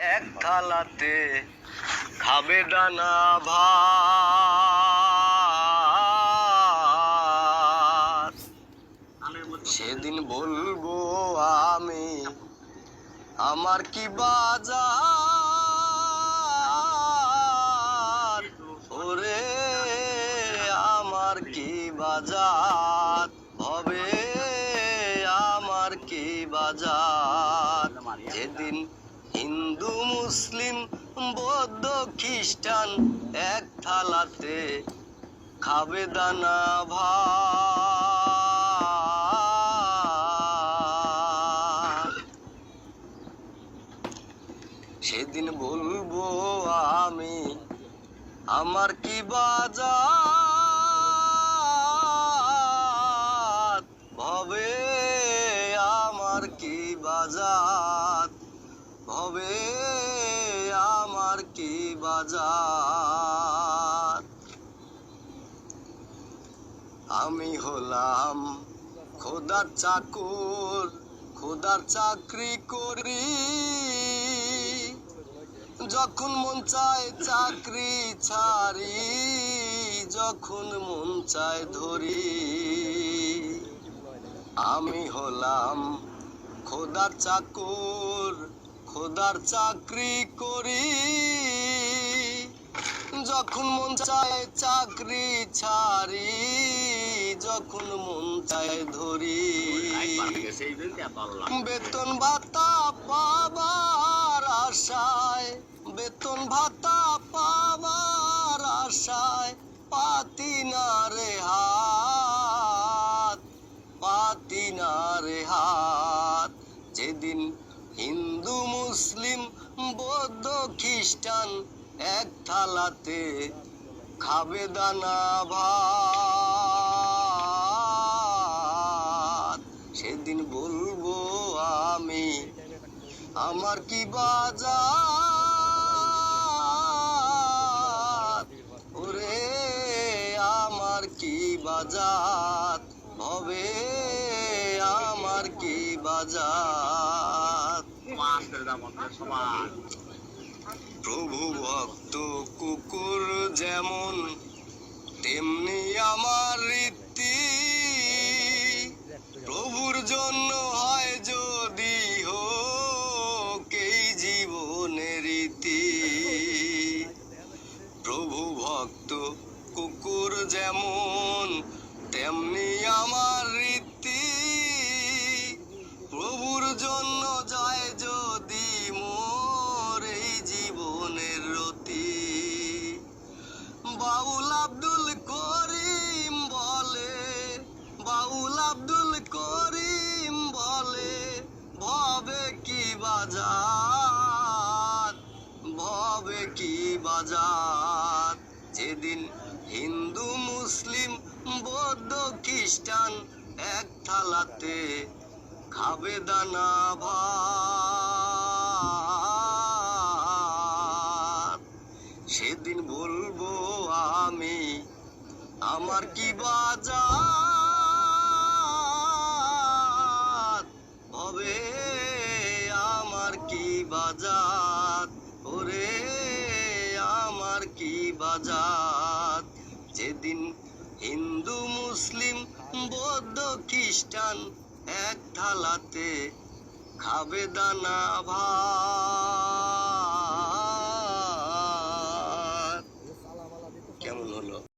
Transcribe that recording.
এক থালাতে খাবে ডানা ভাত। সেদিন বলব আমি, আমার কি বাজার? ওরে, আমার কি বাজার? মুসলিম বৌদ্ধ খ্রিস্টান এক থালাতে খাবে দানা ভাত। সেদিন বলব আমি আমার কি বাজার? কি বাজার? আমি হলাম খোদার চাকর, খোদার চাকরি করি। যখন মন চায় চাকরি ছাড়ি, যখন মন চায় ধরি। আমি হলাম খোদার চাকর, খোদার চাকরি করি। যখন মন চায় চাকরি ছাড়ি, যখন মন চায় ধরি। বেতন ভাতা পাবার আশায়, বেতন ভাতা পাবার আশায় পাতি না রে হাত, পাতি না রে হাত। যেদিন হিন্দু, মুসলিম, বৌদ্ধ, খ্রিস্টান এক থালাতে খাবে দানা ভাত। সেদিন বলব আমি, আমার কি বাজার ওরে, আমার কি বাজার হবে আমার কি বাজার প্রভু ভক্ত কুকুর যেমন, তেমনি আমার রীতি। প্রভুর জন্য হয় যদি হোক এই জীবনের রীতি। প্রভু ভক্ত কুকুর যেমন, তেমনি আমার রীতি। প্রভুর জন্য বাজার যেদিন হিন্দু, মুসলিম, বৌদ্ধ, খ্রিস্টান এক থালাতে খাবে দানা ভাত। সেদিন বলব আমি, আমার কি বাজার? হবে আমার কি বাজার? বাজার যেদিন হিন্দু মুসলিম বৌদ্ধ খ্রিস্টান এক থালাতে খাবে দানা ভাত।